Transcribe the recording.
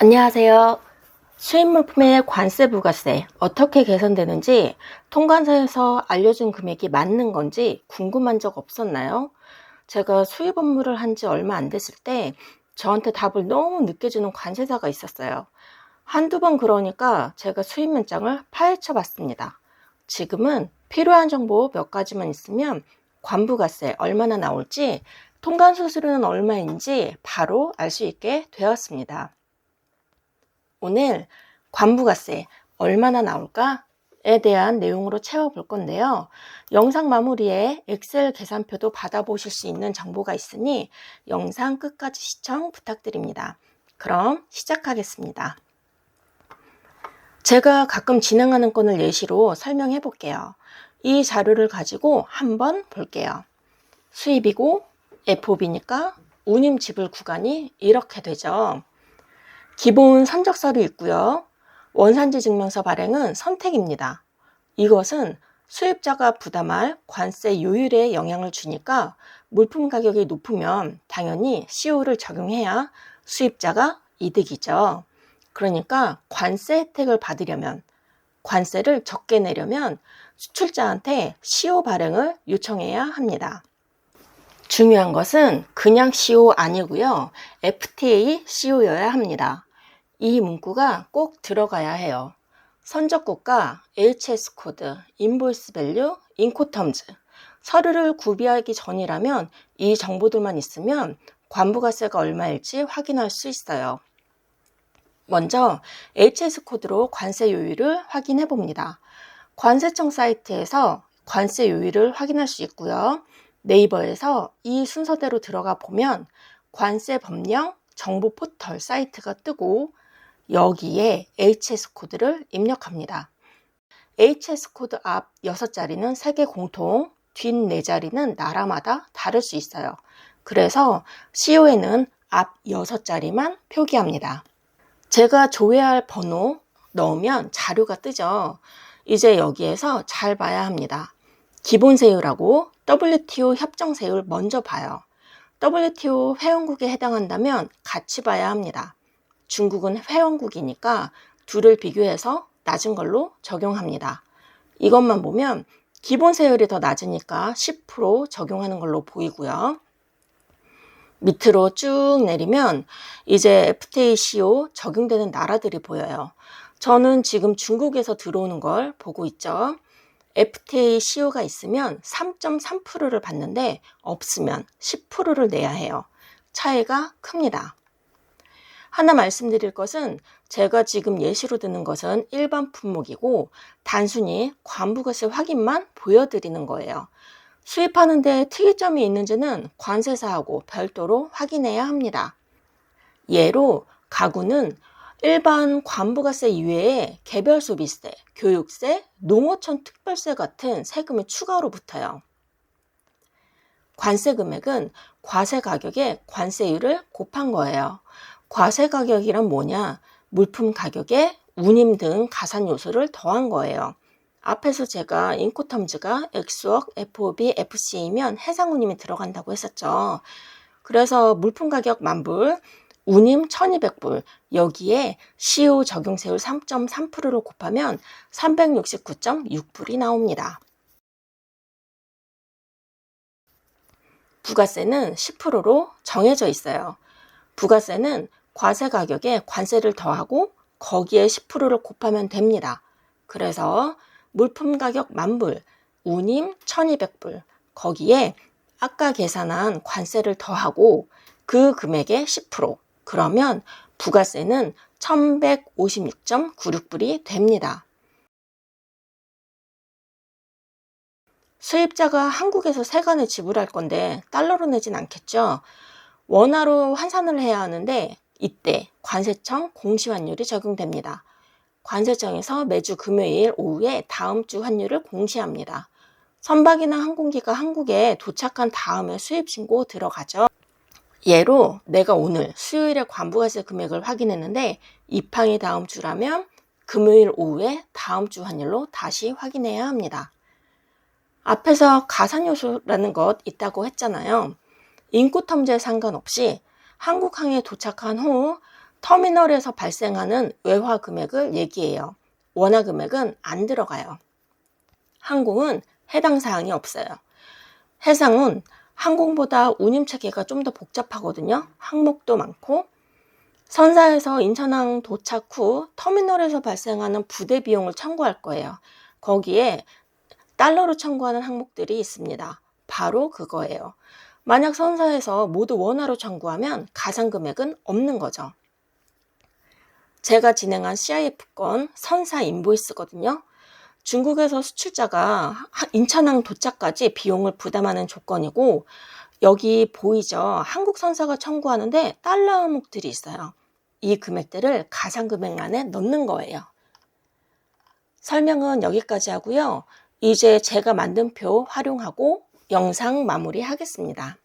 안녕하세요. 수입물품의 관세 부가세 어떻게 계산되는지 통관사에서 알려준 금액이 맞는 건지 궁금한 적 없었나요? 제가 수입 업무를 한 지 얼마 안 됐을 때 저한테 답을 너무 늦게 주는 관세사가 있었어요. 한두 번 그러니까 제가 수입 면장을 파헤쳐 봤습니다. 지금은 필요한 정보 몇 가지만 있으면 관부가세 얼마나 나올지 통관 수수료는 얼마인지 바로 알 수 있게 되었습니다. 오늘 관부가세 얼마나 나올까에 대한 내용으로 채워볼 건데요. 영상 마무리에 엑셀 계산표도 받아보실 수 있는 정보가 있으니 영상 끝까지 시청 부탁드립니다. 그럼 시작하겠습니다. 제가 가끔 진행하는 건을 예시로 설명해 볼게요. 이 자료를 가지고 한번 볼게요. 수입이고 FOB니까 운임 지불 구간이 이렇게 되죠. 기본 선적서류 있고요. 원산지 증명서 발행은 선택입니다. 이것은 수입자가 부담할 관세 요율에 영향을 주니까 물품 가격이 높으면 당연히 CO를 적용해야 수입자가 이득이죠. 그러니까 관세 혜택을 받으려면 관세를 적게 내려면 수출자한테 CO 발행을 요청해야 합니다. 중요한 것은 그냥 CO 아니고요. FTA CO여야 합니다. 이 문구가 꼭 들어가야 해요. 선적국가, HS 코드, 인보이스 밸류, 인코텀즈 서류를 구비하기 전이라면 이 정보들만 있으면 관부가세가 얼마일지 확인할 수 있어요. 먼저 HS 코드로 관세 요율을 확인해 봅니다. 관세청 사이트에서 관세 요율을 확인할 수 있고요. 네이버에서 이 순서대로 들어가 보면 관세 법령 정보 포털 사이트가 뜨고 여기에 HS 코드를 입력합니다. HS 코드 앞 6자리는 세계 공통, 뒷 4자리는 나라마다 다를 수 있어요. 그래서 CO에는 앞 6자리만 표기합니다. 제가 조회할 번호 넣으면 자료가 뜨죠. 이제 여기에서 잘 봐야 합니다. 기본 세율하고 WTO 협정 세율 먼저 봐요. WTO 회원국에 해당한다면 같이 봐야 합니다. 중국은 회원국이니까 둘을 비교해서 낮은 걸로 적용합니다. 이것만 보면 기본 세율이 더 낮으니까 10% 적용하는 걸로 보이고요. 밑으로 쭉 내리면 이제 FTA CO 적용되는 나라들이 보여요. 저는 지금 중국에서 들어오는 걸 보고 있죠. FTA CO가 있으면 3.3%를 받는데 없으면 10%를 내야 해요. 차이가 큽니다. 하나 말씀드릴 것은 제가 지금 예시로 드는 것은 일반 품목이고 단순히 관부가세 확인만 보여드리는 거예요. 수입하는데 특이점이 있는지는 관세사하고 별도로 확인해야 합니다. 예로 가구는 일반 관부가세 이외에 개별 소비세, 교육세, 농어촌 특별세 같은 세금이 추가로 붙어요. 관세 금액은 과세 가격에 관세율을 곱한 거예요. 과세 가격이란 뭐냐? 물품 가격에 운임 등 가산 요소를 더한 거예요. 앞에서 제가 인코텀즈가 엑스웍, FOB, FC이면 해상 운임이 들어간다고 했었죠. 그래서 물품 가격 만불, 운임 1200불, 여기에 CO 적용세율 3.3%로 곱하면 369.6불이 나옵니다. 부가세는 10%로 정해져 있어요. 부가세는 과세 가격에 관세를 더하고 거기에 10%를 곱하면 됩니다. 그래서 물품 가격 만불, 운임 1200불, 거기에 아까 계산한 관세를 더하고 그 금액의 10%, 그러면 부가세는 1156.96불이 됩니다. 수입자가 한국에서 세관을 지불할 건데 달러로 내진 않겠죠? 원화로 환산을 해야 하는데 이때 관세청 공시환율이 적용됩니다. 관세청에서 매주 금요일 오후에 다음 주 환율을 공시합니다. 선박이나 항공기가 한국에 도착한 다음에 수입 신고 들어가죠. 예로 내가 오늘 수요일에 관부가세 금액을 확인했는데 입항이 다음 주라면 금요일 오후에 다음 주 환율로 다시 확인해야 합니다. 앞에서 가산요소라는 것 있다고 했잖아요. 인코텀제 상관없이 한국항에 도착한 후 터미널에서 발생하는 외화 금액을 얘기해요. 원화 금액은 안 들어가요. 항공은 해당 사항이 없어요. 해상은 항공보다 운임 체계가 좀 더 복잡하거든요. 항목도 많고 선사에서 인천항 도착 후 터미널에서 발생하는 부대 비용을 청구할 거예요. 거기에 달러로 청구하는 항목들이 있습니다. 바로 그거예요. 만약 선사에서 모두 원화로 청구하면 가상 금액은 없는 거죠. 제가 진행한 CIF 건 선사 인보이스거든요. 중국에서 수출자가 인천항 도착까지 비용을 부담하는 조건이고 여기 보이죠? 한국 선사가 청구하는데 달러 항목들이 있어요. 이 금액들을 가상 금액란에 넣는 거예요. 설명은 여기까지 하고요. 이제 제가 만든 표 활용하고 영상 마무리 하겠습니다.